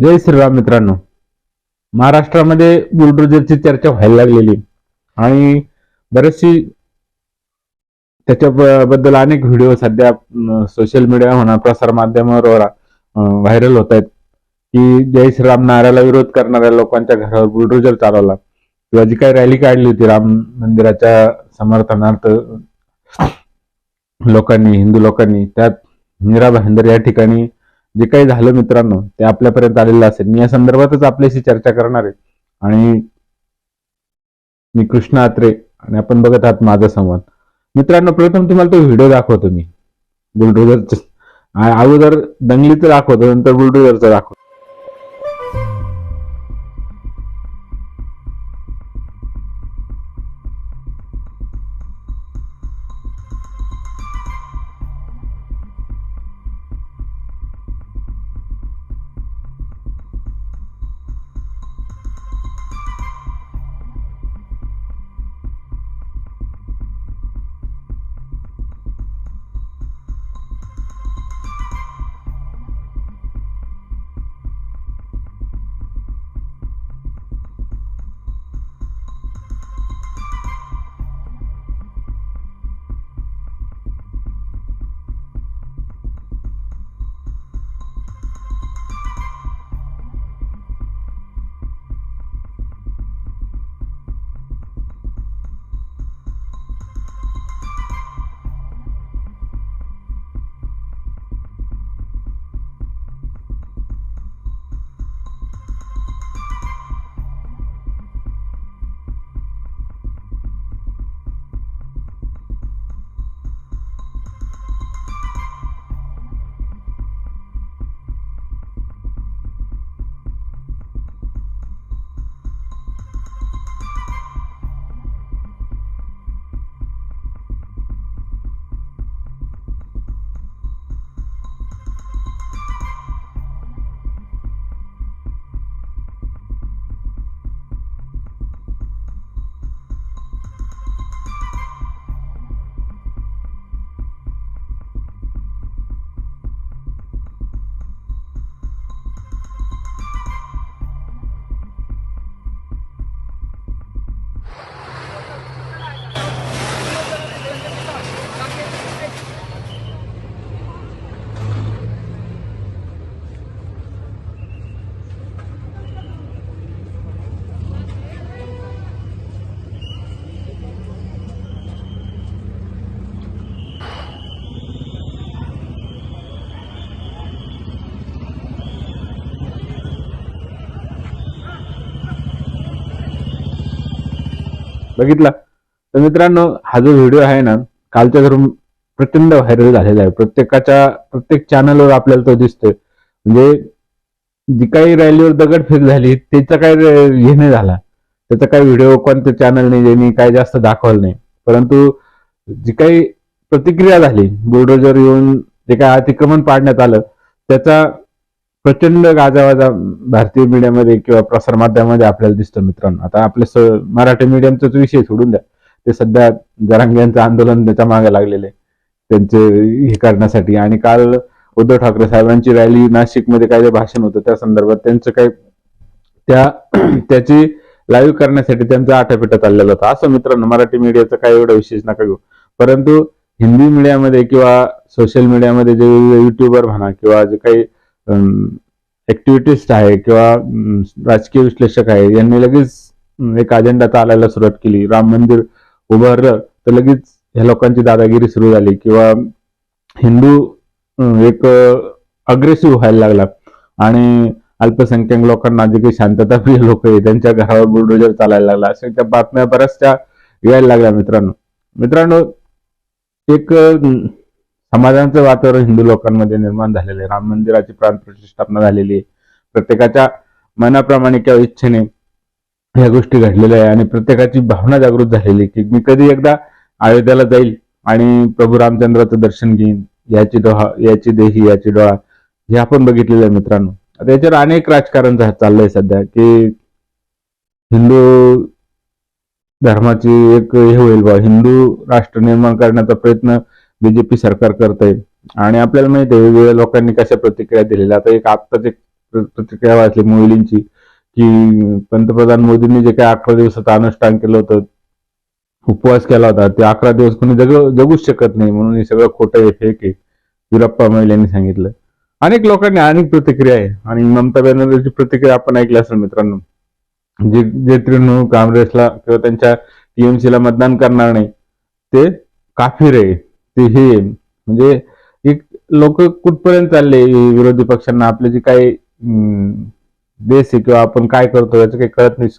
जय श्रीराम मित्रांनो. महाराष्ट्रामध्ये बुलडोजरची चर्चा व्हायला लागलेली. आणि बरेचशी त्याच्याबद्दल अनेक व्हिडिओ सध्या सोशल मीडिया म्हणा प्रसार माध्यमावर व्हायरल होत आहेत. की जय श्रीराम नाऱ्याला विरोध करणाऱ्या लोकांच्या घरावर बुलडोजर चालवला. किंवा जी काही रॅली काढली होती राम मंदिराच्या समर्थनार्थ लोकांनी हिंदू लोकांनी त्यात मीरा भाईंदर या ठिकाणी जे काही झालं मित्रांनो ते आपल्यापर्यंत आलेलं असेल. मी या संदर्भातच आपल्याशी चर्चा करणार आहे. आणि मी कृष्ण आत्रे आणि आपण बघत आहात माझा संवाद. मित्रांनो प्रथम तुम्हाला तो व्हिडिओ दाखवतो मी. बुलडोजरचा. अगोदर दंगलीचं दाखवतो नंतर बुलडोजरचा दाखवतो. बघितला? तर मित्रांनो हा जो व्हिडिओ आहे ना कालच्या धरून प्रचंड व्हायरल झालेला आहे. प्रत्येकाच्या प्रत्येक चॅनलवर आपल्याला तो दिसतोय. म्हणजे जी काही रॅलीवर दगडफेक झाली त्याचा काय हे नाही झाला. त्याचा काही व्हिडिओ कोणत्या चॅनलने ज्यांनी काय जास्त दाखवलं नाही. परंतु जी काही प्रतिक्रिया झाली बुलडोजर येऊन जे काही अतिक्रमण पाडण्यात आलं त्याचा प्रचंड गाजावाजा भारतीय मीडियामध्ये किंवा प्रसार माध्यमामध्ये आपल्याला दिसतो मित्रांनो. आता आपले स मराठी मीडियमचाच विषय सोडून द्या. ते सध्या जरांग्यांचं आंदोलन त्याच्यामागे लागलेले त्यांचे हे करण्यासाठी. आणि काल उद्धव ठाकरे साहेबांची रॅली नाशिकमध्ये काय जे भाषण होतं त्या संदर्भात त्यांचं काही त्या त्याची लाईव्ह करण्यासाठी त्यांचा आटापिटा चाललेला होता. असं मित्रांनो मराठी मीडियाचं काही एवढं विशेष नका घेऊ. परंतु हिंदी मीडियामध्ये किंवा सोशल मीडियामध्ये जे युट्यूबर म्हणा किंवा जे काही ऍक्टिव्हिटिस्ट आहे किंवा राजकीय विश्लेषक आहे. यांनी लगेच एक अजेंडा चालायला सुरुवात केली. राम मंदिर उभारलं तर लगेच ह्या लोकांची दादागिरी सुरू झाली किंवा हिंदू एक अग्रेसिव्ह व्हायला लागला. आणि अल्पसंख्याक लोकांना जे काही शांतताप्रिय लोक आहे त्यांच्या घरावर बुलडोजर चालायला लागला. अशा त्या बातम्या बऱ्याचशा यायला लागल्या मित्रांनो. मित्रांनो एक समाधानाचं वातावरण हिंदू लोकांमध्ये निर्माण झालेलं आहे. राम मंदिराची प्राण प्रतिष्ठापना झालेली आहे. प्रत्येकाच्या मनाप्रमाणे किंवा इच्छेने ह्या गोष्टी घडलेल्या आहे आणि प्रत्येकाची भावना जागृत झालेली आहे की मी कधी एकदा अयोध्याला जाईल आणि प्रभू रामचंद्राचं दर्शन घेईन याची डोहा याची देही याची डोळा हे आपण बघितलेलं आहे मित्रांनो. आता याच्यावर अनेक राजकारण चाललंय सध्या की हिंदू धर्माची एक हे होईल बा हिंदू राष्ट्र निर्माण करण्याचा प्रयत्न बीजेपी सरकार करत आहे आणि आपल्याला माहिती आहे वेगवेगळ्या लोकांनी कशा प्रतिक्रिया दिलेल्या. आता एक आत्ताच एक प्रतिक्रिया वाचली मोहिलींची की पंतप्रधान मोदींनी जे काही अकरा दिवसाचं अनुष्ठान केलं होतं उपवास केला होता ते अकरा दिवस कोणी जग जगूच शकत नाही म्हणून हे सगळं खोटं आहे फेक आहे विरप्पा महिलांनी यांनी सांगितलं. अनेक लोकांनी अनेक प्रतिक्रिया आहे आणि ममता बॅनर्जीची प्रतिक्रिया आपण ऐकली असेल मित्रांनो. जे जे तृणमूल काँग्रेसला किंवा त्यांच्या टीएमसीला मतदान करणार नाही ते काफीर आहे. ते हे म्हणजे एक लोक कुठपर्यंत चालले विरोधी पक्षांना? आपले जे काही बेस देश आहे किंवा आपण काय करतो याचं काही कळत नाही.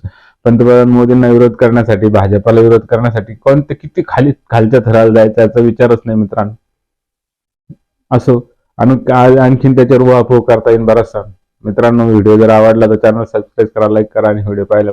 पंतप्रधान मोदींना विरोध करण्यासाठी भाजपाला विरोध करण्यासाठी कोणते किती खाली खालच्या थराला जायचं याचा विचारच नाही मित्रांनो. असो आणि आणखीन त्याच्यावर उहापोह करता येईल बराचसा. मित्रांनो व्हिडिओ जर आवडला तर चॅनल सबस्क्राईब करा लाईक करा आणि व्हिडिओ पाहिला